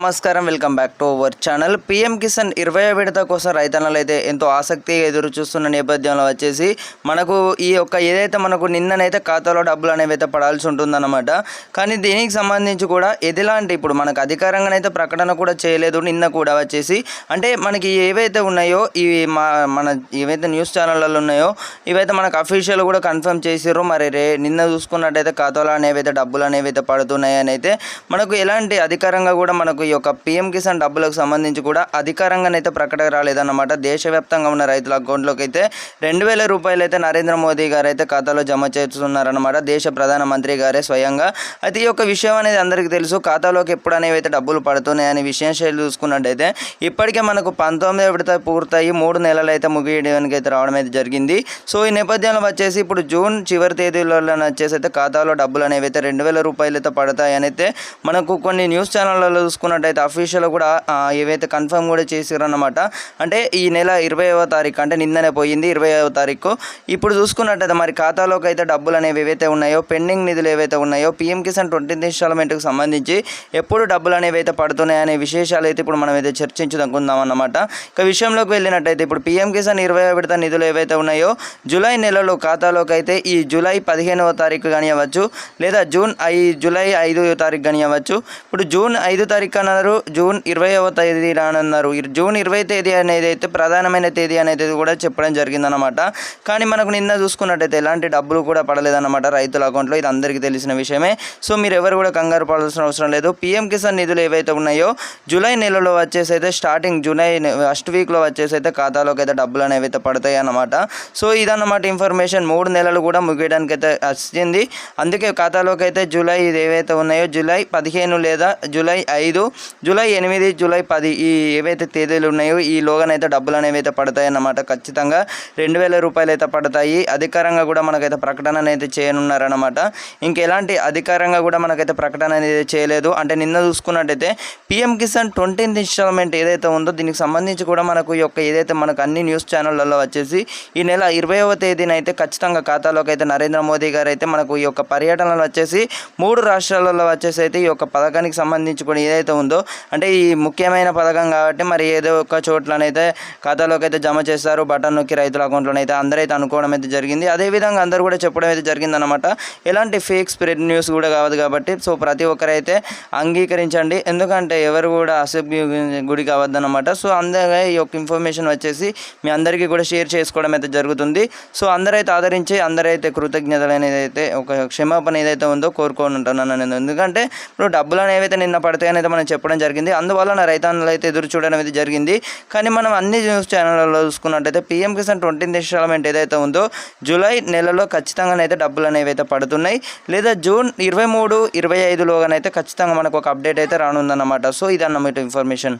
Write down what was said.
నమస్కారం welcome back to our channel. PM Kisan ఇరవై విడత కోసం రైతన్నలు అయితే ఎంతో ఆసక్తిగా ఎదురు చూస్తున్న నేపథ్యంలో వచ్చేసి మనకు ఈ యొక్క ఏదైతే మనకు నిన్ననైతే ఖాతాలో డబ్బులు అనేవి అయితే పడాల్సి ఉంటుందన్నమాట. కానీ దీనికి సంబంధించి కూడా ఎదిలాంటి ఇప్పుడు మనకు అధికారంగానైతే ప్రకటన కూడా చేయలేదు. నిన్న కూడా వచ్చేసి అంటే మనకి ఏవైతే ఉన్నాయో ఇవి మా మన ఏవైతే న్యూస్ ఛానళ్ళలో ఉన్నాయో ఇవైతే మనకు అఫీషియల్ కూడా కన్ఫర్మ్ చేసారు మరి రే నిన్న చూసుకున్నట్టయితే ఖాతాలో అనేవి అయితే డబ్బులు అనేవి అయితే పడుతున్నాయి అని అయితే మనకు ఎలాంటి అధికారంగా కూడా మనకు ఈ యొక్క పిఎం కిసాన్ డబ్బులకు సంబంధించి కూడా అధికారంగానైతే ప్రకటన రాలేదన్నమాట. దేశవ్యాప్తంగా ఉన్న రైతుల అకౌంట్లోకి అయితే రెండు వేల రూపాయలు అయితే నరేంద్ర మోదీ గారు అయితే ఖాతాలో జమ చేస్తున్నారన్నమాట. దేశ ప్రధానమంత్రి గారే స్వయంగా. అయితే ఈ యొక్క విషయం అనేది అందరికీ తెలుసు. ఖాతాలోకి ఎప్పుడు అనేవి అయితే డబ్బులు పడుతున్నాయి అనే విషయం శైలి చూసుకున్నట్టయితే ఇప్పటికే మనకు పంతొమ్మిది విడత పూర్తయి మూడు నెలలు అయితే ముగియడానికి అయితే రావడం అయితే జరిగింది. సో ఈ నేపథ్యంలో వచ్చేసి ఇప్పుడు జూన్ చివరి తేదీలలో వచ్చేసి అయితే ఖాతాలో డబ్బులు అనేవి అయితే రెండు వేల రూపాయలు అయితే పడతాయని అయితే మనకు కొన్ని న్యూస్ ఛానళ్ళలో చూసుకున్నట్టయితే అఫీషియల్ కూడా ఏవైతే కన్ఫర్మ్ కూడా చేసిరన్నమాట అంటే ఈ నెల ఇరవైవ తారీఖు అంటే నిన్ననే పోయింది ఇరవైవ తారీఖు. ఇప్పుడు చూసుకున్నట్టయితే మరి ఖాతాలోకి అయితే డబ్బులు అనేవి ఏవైతే ఉన్నాయో పెండింగ్ నిధులు ఏవైతే ఉన్నాయో పిఎం కిసాన్ ట్వంటీ ఇన్స్టాల్మెంట్కి సంబంధించి ఎప్పుడు డబ్బులు అనేవి అయితే పడుతున్నాయి అనే విశేషాలు అయితే ఇప్పుడు మనం అయితే చర్చించుకుందాం అన్నమాట. ఇక విషయంలోకి వెళ్ళినట్టయితే ఇప్పుడు పిఎం కిసాన్ ఇరవై విడత నిధులు ఏవైతే ఉన్నాయో జూలై నెలలో ఖాతాలోకి అయితే ఈ జూలై పదిహేనవ తారీఖు కానివ్వచ్చు లేదా జూన్ ఐ జూలై ఐదో తారీఖు కానివ్వచ్చు ఇప్పుడు జూన్ ఐదు తారీఖు అన్నారు జూన్ ఇరవైవ తేదీ అన్నారు జూన్ ఇరవై తేదీ అనేది అయితే ప్రధానమైన తేదీ అనేది కూడా చెప్పడం జరిగిందనమాట కానీ మనకు నిన్న చూసుకున్నట్టయితే ఎలాంటి డబ్బులు కూడా పడలేదన్నమాట రైతుల అకౌంట్లో. ఇది అందరికీ తెలిసిన విషయమే. సో మీరు ఎవరు కూడా కంగారు పడాల్సిన అవసరం లేదు. పిఎం కిసాన్ నిధులు ఏవైతే ఉన్నాయో జూలై నెలలో వచ్చేసి అయితే స్టార్టింగ్ జూలై ఫస్ట్ వీక్లో వచ్చేసి అయితే ఖాతాలోకి అయితే డబ్బులు అనేవి అయితే పడతాయి అన్నమాట సో ఇదన్నమాట ఇన్ఫర్మేషన్. మూడు నెలలు కూడా ముగియడానికి అయితే వచ్చింది. అందుకే ఖాతాలోకి అయితే జూలై ఇది ఏవైతే ఉన్నాయో జూలై పదిహేను లేదా జూలై ఐదు జూలై ఎనిమిది జూలై పది ఈ ఏవైతే తేదీలు ఉన్నాయో ఈ లోగానైతే డబ్బులు అనేవి అయితే పడతాయి అన్నమాట ఖచ్చితంగా. రెండు వేల రూపాయలు అయితే పడతాయి. అధికారంగా కూడా మనకైతే ప్రకటన అనేది చేయనున్నారన్నమాట ఇంకెలాంటి అధికారంగా కూడా మనకైతే ప్రకటన అనేది చేయలేదు. అంటే నిన్న చూసుకున్నట్టయితే పిఎం కిసాన్ ట్వంటీ ఇన్స్టాల్మెంట్ ఏదైతే ఉందో దీనికి సంబంధించి కూడా మనకు ఈ యొక్క ఏదైతే మనకు అన్ని న్యూస్ ఛానళ్ళల్లో వచ్చేసి ఈ నెల ఇరవైవ తేదీన అయితే ఖచ్చితంగా ఖాతాలోకి అయితే నరేంద్ర మోదీ గారు అయితే మనకు ఈ యొక్క పర్యటనలు వచ్చేసి మూడు రాష్ట్రాలలో వచ్చేసి అయితే ఈ యొక్క పథకానికి సంబంధించి కూడా ఏదైతే ఉందో అంటే ఈ ముఖ్యమైన పథకం కాబట్టి మరి ఏదో ఒక చోట్లనైతే ఖాతాలోకి అయితే జమ చేస్తారు బటన్ నొక్కి రైతుల అకౌంట్లోనైతే అందరైతే అనుకోవడం అయితే జరిగింది. అదేవిధంగా అందరూ కూడా చెప్పడం అయితే జరిగిందనమాట ఎలాంటి ఫేక్ స్ప్రెడ్ న్యూస్ కూడా కావద్దు కాబట్టి సో ప్రతి ఒక్కరైతే అంగీకరించండి. ఎందుకంటే ఎవరు కూడా అసభ్య గుడి కావద్దనమాట సో అందరూ ఈ యొక్క ఇన్ఫర్మేషన్ వచ్చేసి మీ అందరికీ కూడా షేర్ చేసుకోవడం అయితే జరుగుతుంది. సో అందరైతే ఆదరించి అందరైతే కృతజ్ఞతలు అనేది అయితే ఒక క్షమాపణ ఏదైతే ఉందో కోరుకొని ఉంటున్నాను నేను. ఎందుకంటే ఇప్పుడు డబ్బులు అనేవి అయితే నిన్న పడతాయి అనేది మనం చెప్పడం జరిగింది. అందువల్ల రైతాంగులు అయితే ఎదురు చూడడం అయితే జరిగింది. కానీ మనం అన్ని న్యూస్ ఛానళ్ళలో చూసుకున్నట్టయితే పీఎం కిసాన్ ట్వంటీ ఇన్స్టాల్మెంట్ ఏదైతే ఉందో జూలై నెలలో ఖచ్చితంగానైతే డబ్బులు అనేవి అయితే పడుతున్నాయి. లేదా జూన్ ఇరవై మూడు ఇరవై ఐదులోగానైతే ఖచ్చితంగా మనకు ఒక అప్డేట్ అయితే రానుందన్నమాట. సో ఇదన్నమాట ఇన్ఫర్మేషన్